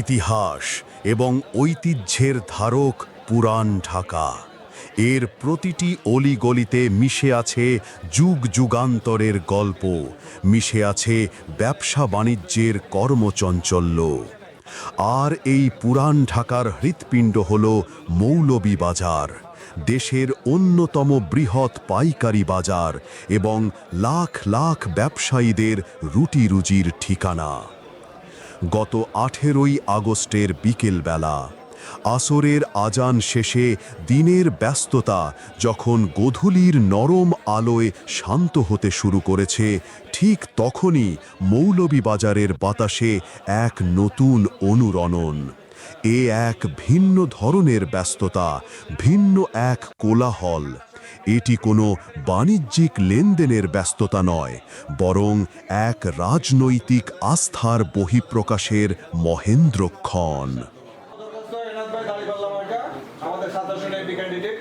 ইতিহাস এবং ঐতিহ্যের ধারক পুরাণ ঢাকা। এর প্রতিটি অলিগলিতে মিশে আছে যুগ যুগান্তরের গল্প, মিশে আছে ব্যবসা বাণিজ্যের কর্মচঞ্চল্য। আর এই পুরাণ ঢাকার হৃৎপিণ্ড হল মৌলবী বাজার, দেশের অন্যতম বৃহৎ পাইকারি বাজার এবং লাখ লাখ ব্যবসায়ীদের রুটি রুজির ঠিকানা। গত আঠেরোই আগস্টের বিকেলবেলা। আসরের আজান শেষে দিনের ব্যস্ততা যখন গোধূলির নরম আলোয় শান্ত হতে শুরু করেছে, ঠিক তখনই মৌলভীবাজারের বাতাসে এক নতুন অনুরণন। এ এক ভিন্ন ধরনের ব্যস্ততা, ভিন্ন এক কোলাহল। এটি কোনো বাণিজ্যিক লেনদেনের ব্যস্ততা নয় বরং এক রাজনৈতিক আস্থার বহিঃপ্রকাশের মহেন্দ্রক্ষণ এনাদ ভাই দাঁড়িপাল্লা মার্কা, আমাদের সাতাশজন এমপি ক্যান্ডিডেট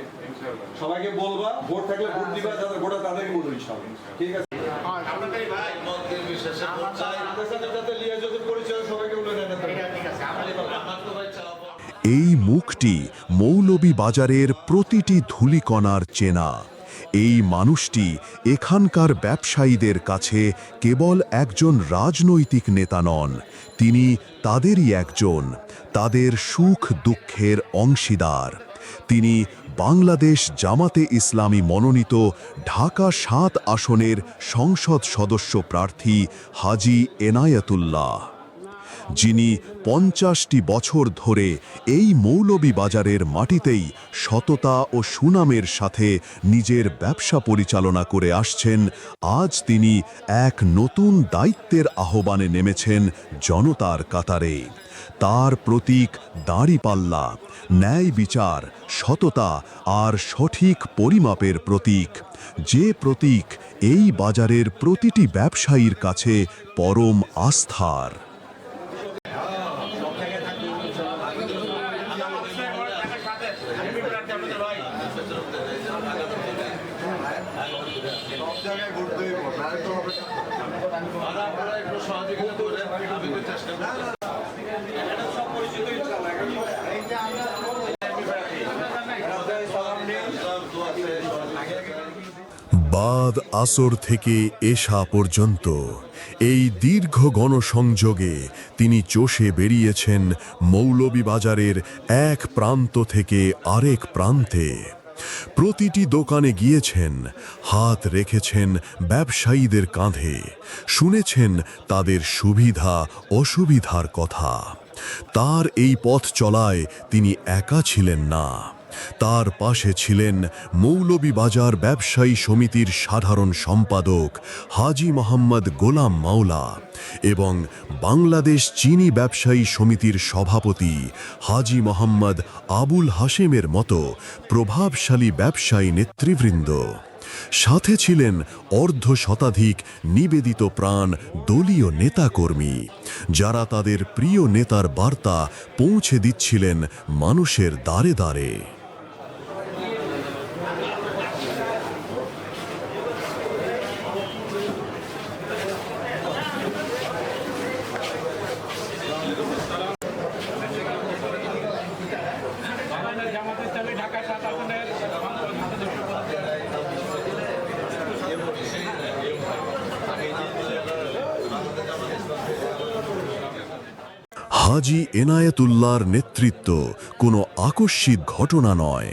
সবাইকে বলবা ভোট থাকলে ভোট দিবা যাদের ভোটার তাদেরকে ভোট দিতে হবে ঠিক আছে আমাদের সাথে যাতে লিয়াজতের পরিচয় সবাইকে বলে নেন এই মুখটি মৌলভীবাজারের প্রতিটি ধুলিকণার চেনা। এই মানুষটি এখানকার ব্যবসায়ীদের কাছে কেবল একজন রাজনৈতিক নেতা নন, তিনি তাদেরই একজন, তাদের সুখ দুঃখের অংশীদার। তিনি বাংলাদেশ জামাতে ইসলামী মনোনীত ঢাকা সাত আসনের সংসদ সদস্য প্রার্থী হাজি এনায়েতুল্লাহ। যিনি পঞ্চাশটি বছর ধরে এই মৌলভীবাজারের মাটিতেই সততা ও সুনামের সাথে নিজের ব্যবসা পরিচালনা করে আসছেন, আজ তিনি এক নতুন দায়িত্বের আহ্বানে নেমেছেন জনতার কাতারে। তার প্রতীক দাঁড়িপাল্লা, ন্যায় বিচার, সততা আর সঠিক পরিমাপের প্রতীক। যে প্রতীক এই বাজারের প্রতিটি ব্যবসায়ীর কাছে পরম আস্থার। বাদ আসর থেকে এশা পর্যন্ত এই দীর্ঘ গণসংযোগে তিনি চষে বেরিয়েছেন মৌলভীবাজারের এক প্রান্ত থেকে আরেক প্রান্তে। প্রতিটি দোকানে গিয়েছেন, হাত রেখেছেন ব্যবসায়ীদের কাঁধে, শুনেছেন তাদের সুবিধা, অসুবিধার কথা। তার এই পথ চলায় তিনি একা ছিলেন না। তার পাশে ছিলেন মৌলভীবাজার ব্যবসায়ী সমিতির সাধারণ সম্পাদক হাজি মোহাম্মদ গোলাম মাওলা এবং বাংলাদেশ চিনি ব্যবসায়ী সমিতির সভাপতি হাজি মোহাম্মদ আবুল হাশেমের মতো প্রভাবশালী ব্যবসায়ী নেতৃবৃন্দ। সাথে ছিলেন অর্ধ শতাধিক নিবেদিত প্রাণ দলীয় নেতাকর্মী, যারা তাদের প্রিয় নেতার বার্তা পৌঁছে দিচ্ছিলেন মানুষের দ্বারে দ্বারে। এনায়েতুল্লাহর নেতৃত্ব কোনো আকস্মিক ঘটনা নয়।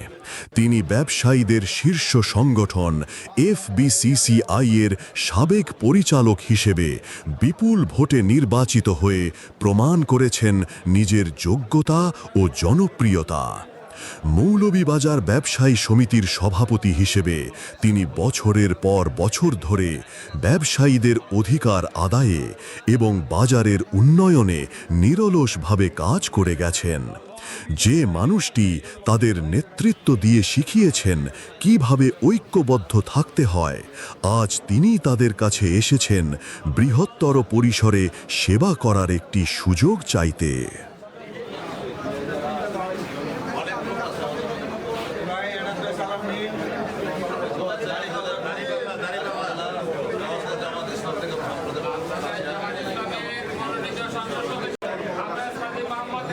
তিনি ব্যবসায়ীদের শীর্ষ সংগঠন এফবিসিসিআই এর সাবেক পরিচালক হিসেবে বিপুল ভোটে নির্বাচিত হয়ে প্রমাণ করেছেন নিজের যোগ্যতা ও জনপ্রিয়তা। মৌলভীবাজার ব্যবসায়ী সমিতির সভাপতি হিসেবে তিনি বছরের পর বছর ধরে ব্যবসায়ীদের অধিকার আদায়ে এবং বাজারের উন্নয়নে নিরলসভাবে কাজ করে গেছেন। যে মানুষটি তাদের নেতৃত্ব দিয়ে শিখিয়েছেন কীভাবে ঐক্যবদ্ধ থাকতে হয়, আজ তিনি তাদের কাছে এসেছেন বৃহত্তর পরিসরে সেবা করার একটি সুযোগ চাইতে ভাই এনাদ ভাই সালাম নিন আব্বাস কাজী মোহাম্মদ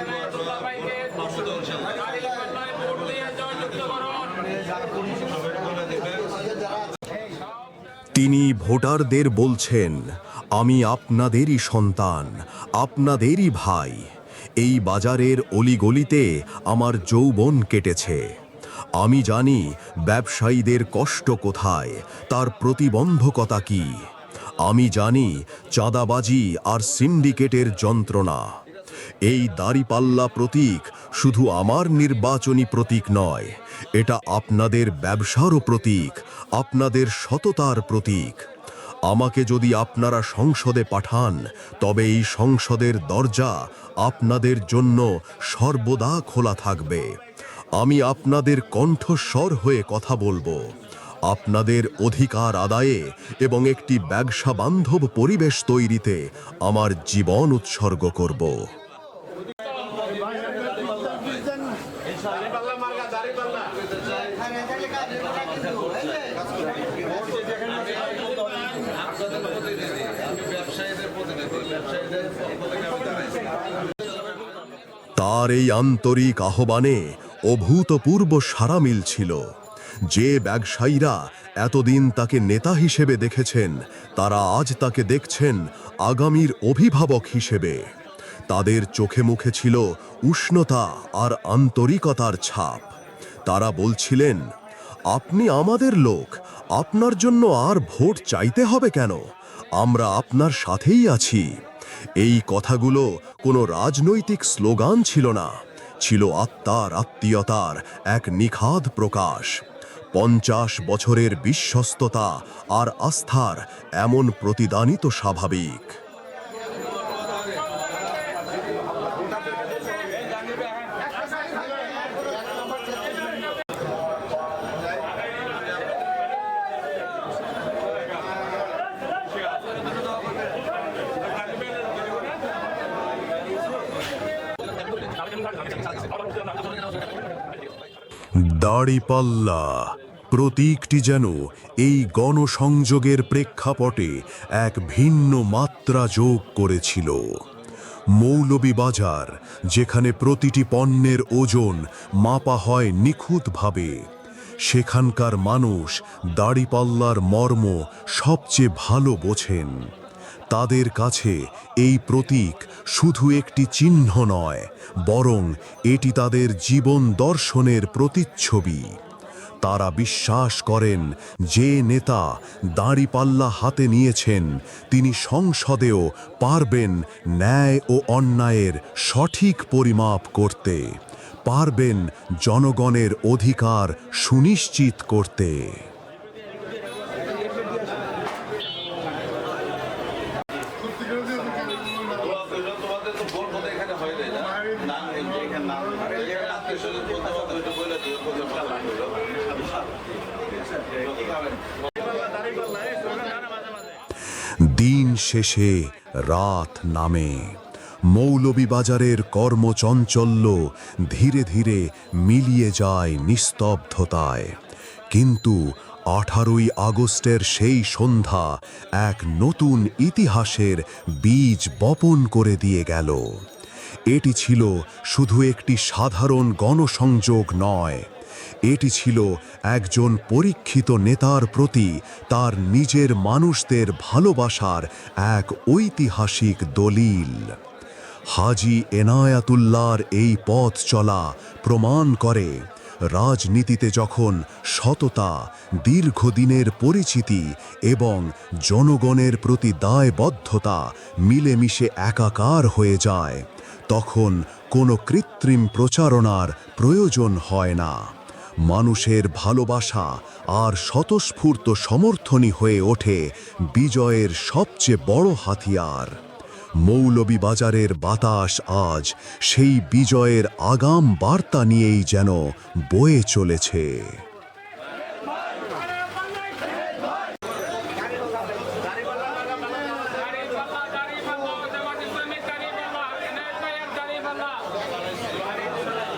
তিনি ভোটারদের বলছেন, আমি আপনাদেরই সন্তান, আপনাদেরই ভাই। এই বাজারের অলিগলিতে আমার যৌবন কেটেছে। আমি জানি ব্যবসায়ীদের কষ্ট কোথায়, তার প্রতিবন্ধকতা কি। আমি জানি চাঁদাবাজি আর সিন্ডিকেটের যন্ত্রণা। এই দাড়িপাল্লা প্রতীক শুধু আমার নির্বাচনী প্রতীক নয় এটা আপনাদের ব্যবসারও প্রতীক, আপনাদের সততার প্রতীক। আমাকে যদি আপনারা সংসদে পাঠান, তবে এই সংসদের দরজা আপনাদের জন্য সর্বদা খোলা থাকবে। আমি আপনাদের কণ্ঠস্বর হয়ে কথা বলব। আপনাদের অধিকার আদায়ে এবং একটি ব্যবসা বান্ধব পরিবেশ তৈরিতে আমার জীবন উৎসর্গ করব। তার এই আন্তরিক আহ্বানে অভূতপূর্ব সারা মিল ছিল। যে ব্যবসায়ীরা এতদিন তাকে নেতা হিসেবে দেখেছেন, তারা আজ তাকে দেখছেন আগামীর অভিভাবক হিসেবে। তাদের চোখে মুখে ছিল উষ্ণতা আর আন্তরিকতার ছাপ। তারা বলছিলেন, আপনি আমাদের লোক, আপনার জন্য আর ভোট চাইতে হবে কেন? আমরা আপনার সাথেই আছি। এই কথাগুলো কোনো রাজনৈতিক স্লোগান ছিল না। ছিল আত্মার আত্মীয়তার এক নিখাদ প্রকাশ। পঞ্চাশ বছরের বিশ্বস্ততা আর আস্থার এমন প্রতিদানিত স্বাভাবিক। দাড়িপাল্লা প্রতীকটি যেন এই গণসংযোগের প্রেক্ষাপটে এক ভিন্ন মাত্রা যোগ করেছিল। মৌলভীবাজার যেখানে প্রতিটি পণ্যের ওজন মাপা হয় নিখুঁতভাবে, সেখানকার মানুষ দাড়িপাল্লার মর্ম সবচেয়ে ভালো বোঝেন। তাদের কাছে এই প্রতীক শুধু একটি চিহ্ন নয়, বরং এটি তাদের জীবন দর্শনের প্রতিচ্ছবি। তারা বিশ্বাস করেন, যে নেতা দাঁড়িপাল্লা হাতে নিয়েছেন, তিনি সংসদেও পারবেন ন্যায় ও অন্যায়ের সঠিক পরিমাপ করতে, পারবেন জনগণের অধিকার সুনিশ্চিত করতে তোমাদের তো ভোট বোধহয় এখানে হয়ে যায় না না এই যে এখানে না এখানে আত্মীয় স্বজন বলতে বলতে ওইটা বলে দিও বলতে দিন শেষে রাত নামে। মৌলভীবাজারের কর্মচঞ্চল্য ধীরে ধীরে মিলিয়ে যায় নিস্তব্ধতায়। কিন্তু আঠারোই আগস্টের সেই সন্ধ্যা এক নতুন ইতিহাসের বীজ বপন করে দিয়ে গেল। এটি ছিল শুধু একটি সাধারণ গণসংযোগ নয় এটি ছিল একজন পরীক্ষিত নেতার প্রতি তার নিজের মানুষদের ভালোবাসার এক ঐতিহাসিক দলিল। হাজি এনায়াতুল্লার এই পথ চলা প্রমাণ করে রাজনীতিতে যখন সততা, দীর্ঘদিনের পরিচিতি এবং জনগণের প্রতি দায়বদ্ধতা মিলেমিশে একাকার হয়ে যায়, তখন কোনো কৃত্রিম প্রচারণার প্রয়োজন হয় না। মানুষের ভালোবাসা আর স্বতঃস্ফূর্ত সমর্থনী হয়ে ওঠে বিজয়ের সবচেয়ে বড় হাতিয়ার। মৌলবীবাজারের বাতাস আজ সেই বিজয়ের আগাম বার্তা নিয়েই যেন বয়ে চলেছে দাঁড়িপাল্লা দাঁড়িপাল্লা জামাত ইসলামী দাঁড়িপাল্লা এনআইএস ভাইয়ের দাঁড়িপাল্লা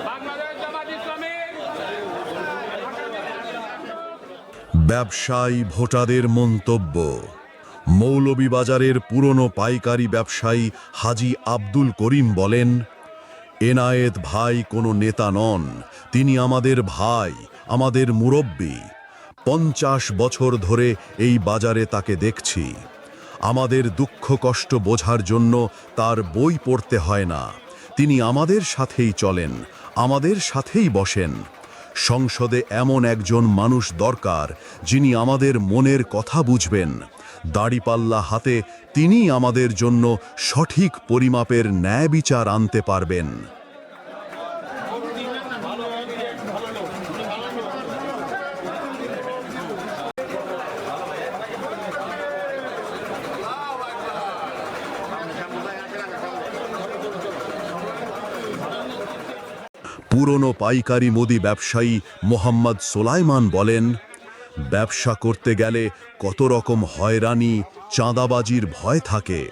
বাংলাদেশ জামাত ইসলামীর ব্যবসায়ী ভোটারের মন্তব্য। মৌলভীবাজারের পুরনো পাইকারি ব্যবসায়ী হাজি আব্দুল করিম বলেন, এনায়েত ভাই কোনো নেতা নন, তিনি আমাদের ভাই, আমাদের মুরব্বী। পঞ্চাশ বছর ধরে এই বাজারে তাকে দেখছি। আমাদের দুঃখ কষ্ট বোঝার জন্য তার বই পড়তে হয় না। তিনি আমাদের সাথেই চলেন, আমাদের সাথেই বসেন। সংসদে এমন একজন মানুষ দরকার, যিনি আমাদের মনের কথা বুঝবেন। দাড়িপাল্লা হাতে তিনি আমাদের জন্য সঠিক পরিমাপের ন্যায় বিচার আনতে পারবেন। পুরনো পাইকারি মুদি ব্যবসায়ী মোহাম্মদ সোলাইমান বলেন, ব্যবসা করতে গেলে কত রকম হয়রানি, চাঁদাবাজির ভয় থাকে।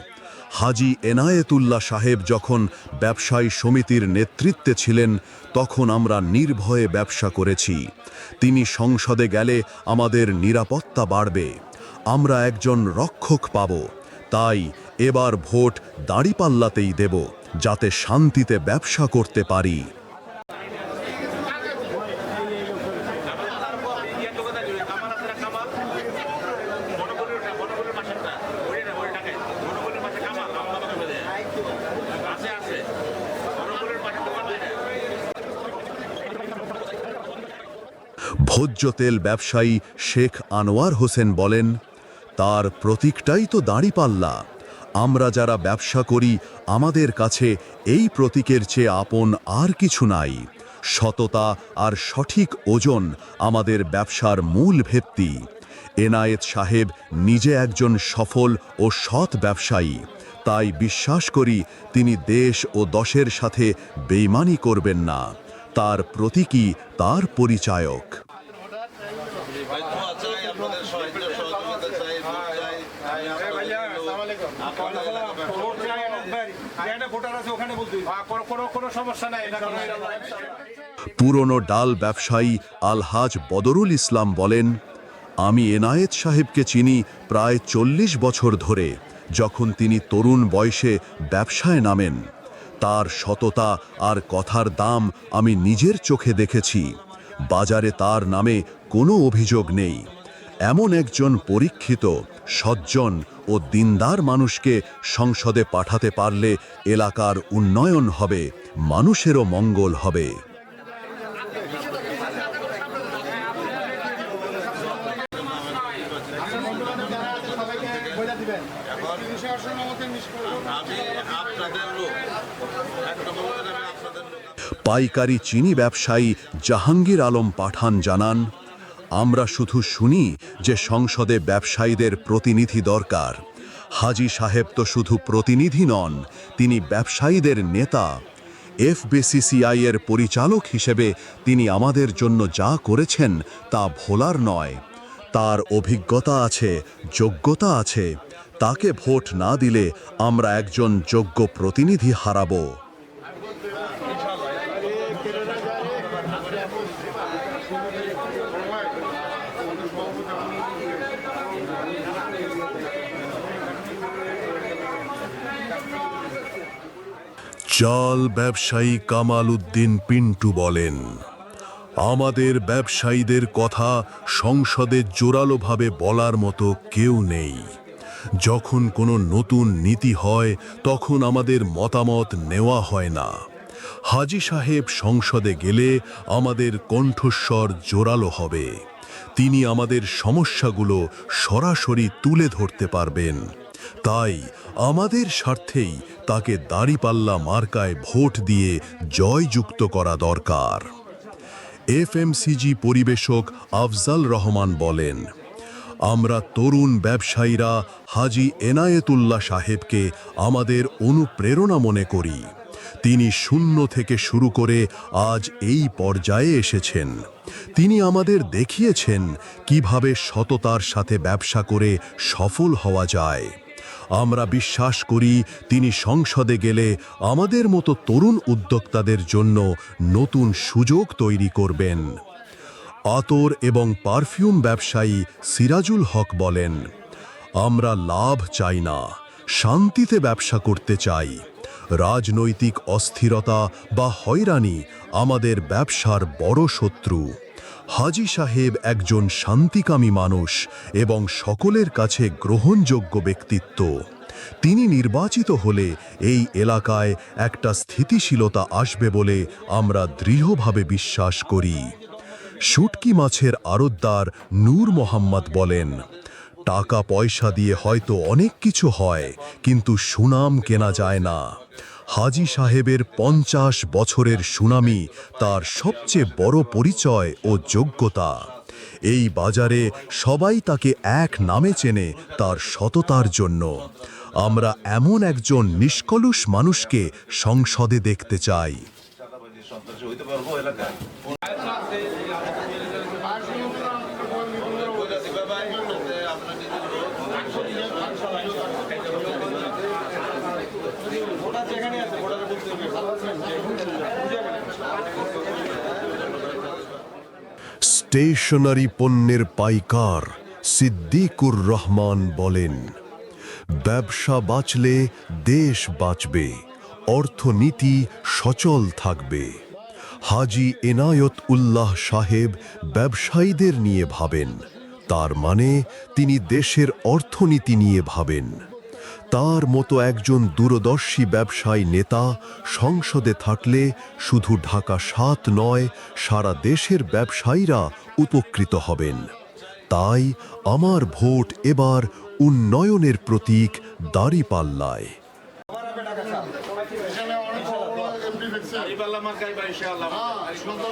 হাজি এনায়েতুল্লাহ সাহেব যখন ব্যবসায়ী সমিতির নেতৃত্বে ছিলেন, তখন আমরা নির্ভয়ে ব্যবসা করেছি। তিনি সংসদে গেলে আমাদের নিরাপত্তা বাড়বে। আমরা একজন রক্ষক পাব। তাই এবার ভোট দাঁড়িপাল্লাতেই দেব, যাতে শান্তিতে ব্যবসা করতে পারি। ভোজ্য তেল ব্যবসায়ী শেখ আনোয়ার হোসেন বলেন, তার প্রতীকটাই তো দাঁড়িপাল্লা আমরা যারা ব্যবসা করি, আমাদের কাছে এই প্রতীকের চেয়ে আপন আর কিছু নাই। সততা আর সঠিক ওজন আমাদের ব্যবসার মূল ভিত্তি। এনায়েত সাহেব নিজে একজন সফল ও সৎ ব্যবসায়ী। তাই বিশ্বাস করি, তিনি দেশ ও দশের সাথে বেইমানি করবেন না। তার প্রতীকী তার পরিচায়ক। পুরনো ডাল ব্যবসায়ী আলহাজ বদরুল ইসলাম বলেন, আমি এনায়েত সাহেবকে চিনি প্রায় চল্লিশ বছর ধরে, যখন তিনি তরুণ বয়সে ব্যবসায় নামেন। তার সততা আর কথার দাম আমি নিজের চোখে দেখেছি। বাজারে তার নামে কোনো অভিযোগ নেই। এমন একজন পরীক্ষিত, সজ্জন ও দিনদার মানুষকে সংসদে পাঠাতে পারলে এলাকার উন্নয়ন হবে, মানুষেরও মঙ্গল হবে। পাইকারি চিনি ব্যবসায়ী জাহাঙ্গীর আলম পাঠান জানান আমরা শুধু শুনি যে সংসদে ব্যবসায়ীদের প্রতিনিধি দরকার। হাজি সাহেব তো শুধু প্রতিনিধি নন, তিনি ব্যবসায়ীদের নেতা। এফবিসিসিআই এর পরিচালক হিসেবে তিনি আমাদের জন্য যা করেছেন তা ভোলার নয়। তার অভিজ্ঞতা আছে, যোগ্যতা আছে। তাকে ভোট না দিলে আমরা একজন যোগ্য প্রতিনিধি হারাবো। চাল ব্যবসায়ী কামাল উদ্দিন পিন্টু বলেন, আমাদের ব্যবসায়ীদের কথা সংসদে জোরালোভাবে বলার মতো কেউ নেই। যখন কোনো নতুন নীতি হয়, তখন আমাদের মতামত নেওয়া হয় না। হাজি সাহেব সংসদে গেলে আমাদের কণ্ঠস্বর জোরালো হবে। তিনি আমাদের সমস্যাগুলো সরাসরি তুলে ধরতে পারবেন। তাই আমাদের স্বার্থেই তাকে দাড়িপাল্লা মার্কায় ভোট দিয়ে জয়যুক্ত করা দরকার। এফএমসিজি পরিবেশক আফজাল রহমান বলেন, আমরা তরুণ ব্যবসায়ীরা হাজি এনায়েতুল্লাহ সাহেবকে আমাদের অনুপ্রেরণা মনে করি। তিনি শূন্য থেকে শুরু করে আজ এই পর্যায়ে এসেছেন। তিনি আমাদের দেখিয়েছেন কীভাবে সততার সাথে ব্যবসা করে সফল হওয়া যায়। আমরা বিশ্বাস করি তিনি সংসদে গেলে আমাদের মতো তরুণ উদ্যোক্তাদের জন্য নতুন সুযোগ তৈরি করবেন। আতর এবং পারফিউম ব্যবসায়ী সিরাজুল হক বলেন, আমরা লাভ চাই না, শান্তিতে ব্যবসা করতে চাই। রাজনৈতিক অস্থিরতা বা হয়রানি আমাদের ব্যবসার বড় শত্রু। হাজি সাহেব একজন শান্তিকামী মানুষ এবং সকলের কাছে গ্রহণযোগ্য ব্যক্তিত্ব। তিনি নির্বাচিত হলে এই এলাকায় একটা স্থিতিশীলতা আসবে বলে আমরা দৃঢ়ভাবে বিশ্বাস করি। শুটকি মাছের আড়তদার নূর মোহাম্মদ বলেন টাকা পয়সা দিয়ে হয়তো অনেক কিছু হয়, কিন্তু সুনাম কেনা যায় না। হাজি সাহেবের পঞ্চাশ বছরের সুনামি তার সবচেয়ে বড় পরিচয় ও যোগ্যতা। এই বাজারে সবাই তাকে এক নামে চেনে তার সততার জন্য। আমরা এমন একজন নিষ্কলুষ মানুষকে সংসদে দেখতে চাই সন্ত্রাসী হইতে পারব এলাকায় কইলা দিবা ভাই যে আপনার নিজের লোক ভোটার যেখানে আছে ভোটারে বলতে হবে ভালো আছেন যে বুঝে গেলেন স্টেশনারি পণ্যের পাইকার সিদ্দিকুর রহমান বলেন, ব্যবসা বাঁচলে দেশ বাঁচবে, অর্থনীতি সচল থাকবে। হাজি এনায়ত উল্লাহ সাহেব ব্যবসায়ীদের নিয়ে ভাবেন, তার মানে তিনি দেশের অর্থনীতি নিয়ে ভাবেন। তার মতো একজন দূরদর্শী ব্যবসায়ী নেতা সংসদে থাকলে শুধু ঢাকা সাত নয়, সারা দেশের ব্যবসায়ীরা উপকৃত হবেন। তাই আমার ভোট এবার উন্নয়নের প্রতীক দাঁড়িপাল্লায় আমার হবে টাকা চাপ এখানে অনেক বড় বড় এমপি দেখছে মার্কাই ভাই ইনশাআল্লাহ হ্যাঁ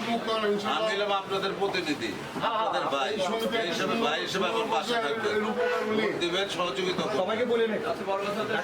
মুখ করেন আমি হলাম আপনাদের প্রতিনিধি। আপনাদের ভাই। এই হিসেবে ভাই হিসেবে আমার পাশে থাকবেন। দিবেন সহযোগিতা। সবাইকে বলে নে।